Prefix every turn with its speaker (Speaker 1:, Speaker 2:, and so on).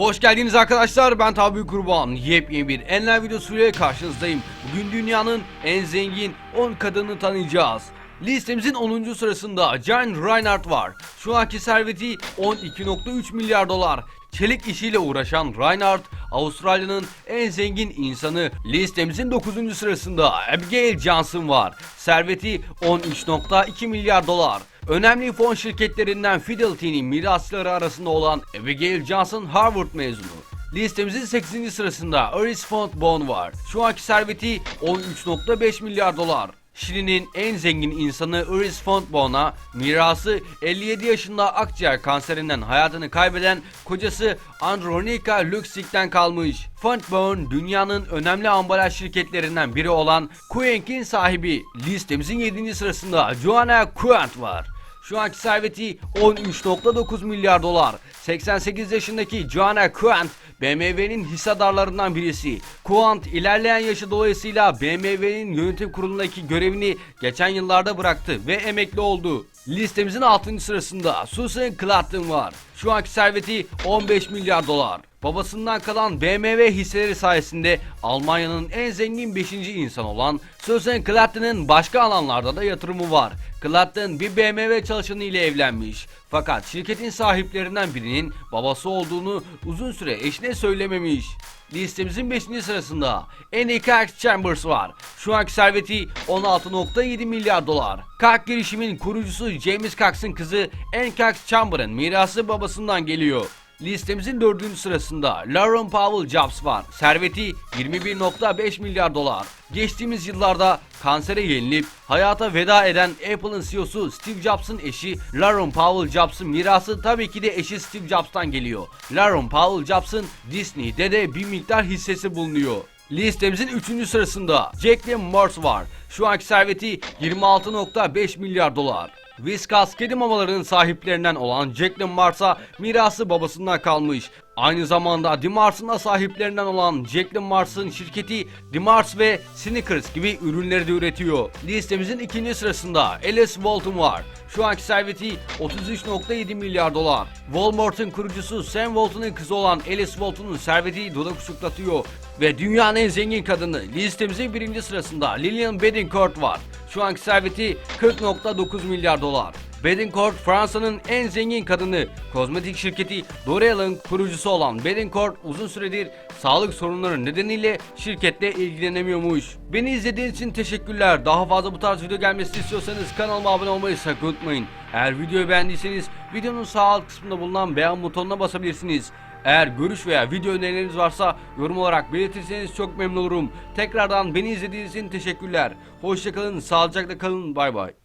Speaker 1: Hoş geldiniz arkadaşlar. Ben Tabi Kurban. Yepyeni bir enler videosuyla karşınızdayım. Bugün dünyanın en zengin 10 kadını tanıyacağız. Listemizin 10. sırasında Jan Reinhardt var. Şu anki serveti 12.3 milyar dolar. Çelik işiyle uğraşan Reinhardt Avustralya'nın en zengin insanı. Listemizin 9. sırasında Abigail Johnson var. Serveti 13.2 milyar dolar Önemli fon şirketlerinden Fidelity'nin mirasçıları arasında olan Abigail Johnson Harvard mezunu. Listemizin 8. sırasında Iris Font Bond var. Şu anki serveti 13.5 milyar dolar. Şili'nin en zengin insanı Iris Fontbon'a mirası 57 yaşında akciğer kanserinden hayatını kaybeden kocası Andronika Luxig'den kalmış. Fontbonne dünyanın önemli ambalaj şirketlerinden biri olan Kuenk'in sahibi. Listemizin 7. sırasında Joanna Kuant var. Şu anki serveti 13.9 milyar dolar. 88 yaşındaki Joanna Kuant BMW'nin hissedarlarından birisi. Kuant ilerleyen yaşı dolayısıyla BMW'nin yönetim kurulundaki görevini geçen yıllarda bıraktı ve emekli oldu. Listemizin 6. sırasında Susan Clatton var. Şu anki serveti 15 milyar dolar. Babasından kalan BMW hisseleri sayesinde Almanya'nın en zengin 5. insan olan Susan Clatton'ın başka alanlarda da yatırımı var. Clatton bir BMW çalışanı ile evlenmiş. Fakat şirketin sahiplerinden birinin babası olduğunu uzun süre eşine söylememiş. Listemizin 5. sırasında Annie Chambers var. Şu anki serveti 16.7 milyar dolar. Kalk girişimin kurucusu James Cox'ın kızı Anne Cox Chamber'ın mirası babasından geliyor. Listemizin dördüncü sırasında Lauren Powell Jobs var. Serveti 21.5 milyar dolar. Geçtiğimiz yıllarda kansere yenilip hayata veda eden Apple'ın CEO'su Steve Jobs'ın eşi Lauren Powell Jobs'ın mirası tabii ki de eşi Steve Jobs'tan geliyor. Lauren Powell Jobs'ın Disney'de de bir miktar hissesi bulunuyor. Listemizin 3. sırasında Jacqueline Morse var. Şu anki serveti 26.5 milyar dolar. Whiskas kedi mamalarının sahiplerinden olan Jacqueline Mars'a mirası babasından kalmış. Aynı zamanda Dimars'ın da sahiplerinden olan Jacqueline Mars'ın şirketi Dimars ve Snickers gibi ürünleri de üretiyor. Listemizin ikinci sırasında Alice Walton var. Şu anki serveti 33.7 milyar dolar. Walmart'ın kurucusu Sam Walton'ın kızı olan Alice Walton'un serveti dudak uçuklatıyor. Ve dünyanın en zengin kadını listemizin birinci sırasında Lillian Bedincourt var. Şu anki serveti 40.9 milyar dolar. Bedincourt Fransa'nın en zengin kadını. Kozmetik şirketi L'Oreal'ın kurucusu olan Bedincourt uzun süredir sağlık sorunları nedeniyle şirketle ilgilenemiyormuş. Beni izlediğiniz için teşekkürler. Daha fazla bu tarz video gelmesini istiyorsanız kanalıma abone olmayı sakın unutmayın. Eğer videoyu beğendiyseniz videonun sağ alt kısmında bulunan beğen butonuna basabilirsiniz. Eğer görüş veya video önerileriniz varsa yorum olarak belirtirseniz çok memnun olurum. Tekrardan beni izlediğiniz için teşekkürler. Hoşçakalın, sağlıcakla kalın, bay bay.